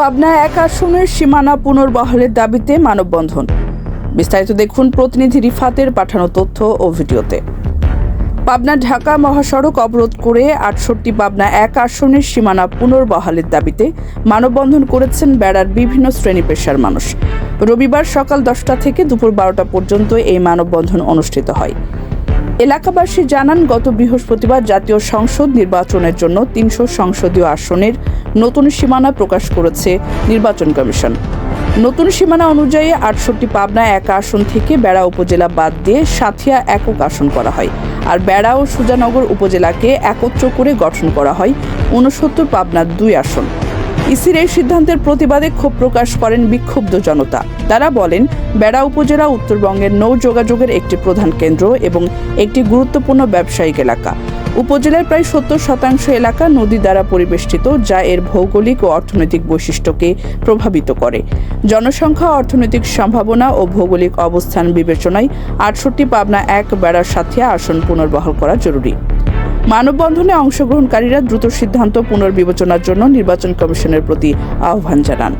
পাবনা এক আসনের সীমানা পুনর্বহালের দাবিতে মানববন্ধন। বিস্তারিত দেখুন প্রতিনিধি রিফাতের পাঠানো তথ্য ও ভিডিওতে। পাবনা ঢাকা মহাসড়ক অবরোধ করে আটষট্টি পাবনা এক আসনের সীমানা পুনর্বহালের দাবিতে মানববন্ধন করেছেন বেড়ার বিভিন্ন শ্রেণি পেশার মানুষ। রবিবার সকাল দশটা থেকে দুপুর বারোটা পর্যন্ত এই মানববন্ধন অনুষ্ঠিত হয়। এলাকাবাসী জানান, গত বৃহস্পতিবার জাতীয় সংসদ নির্বাচনের জন্য তিনশো সংসদীয় আসনের নতুন সীমানা প্রকাশ করেছে নির্বাচন কমিশন। নতুন সীমানা অনুযায়ী আটষট্টি পাবনা এক আসন থেকে বেড়া উপজেলা বাদ দিয়ে সাথিয়া একক আসন করা হয়। আর বেড়া ও সুজানগর উপজেলাকে একত্র করে গঠন করা হয় ঊনসত্তর পাবনার দুই আসন। ইসির এই সিদ্ধান্তের প্রতিবাদে ক্ষোভ প্রকাশ করেন বিক্ষুব্ধ জনতা। তারা বলেন, বেড়া উপজেলা উত্তরবঙ্গের নৌ যোগাযোগের একটি প্রধান কেন্দ্র এবং একটি গুরুত্বপূর্ণ ব্যবসায়িক এলাকা। উপজেলার প্রায় সত্তর শতাংশ এলাকা নদী দ্বারা পরিবেষ্টিত, যা এর ভৌগোলিক ও অর্থনৈতিক বৈশিষ্ট্যকে প্রভাবিত করে। জনসংখ্যা, অর্থনৈতিক সম্ভাবনা ও ভৌগোলিক অবস্থান বিবেচনায় আটষট্টি পাবনা এক বেড়ার সাথে আসন পুনর্বহাল করা জরুরি। মানববন্ধনে অংশগ্রহণকারীরা দ্রুত সিদ্ধান্ত পুনর্বিবেচনার জন্য নির্বাচন কমিশনের প্রতি আহ্বান জানান।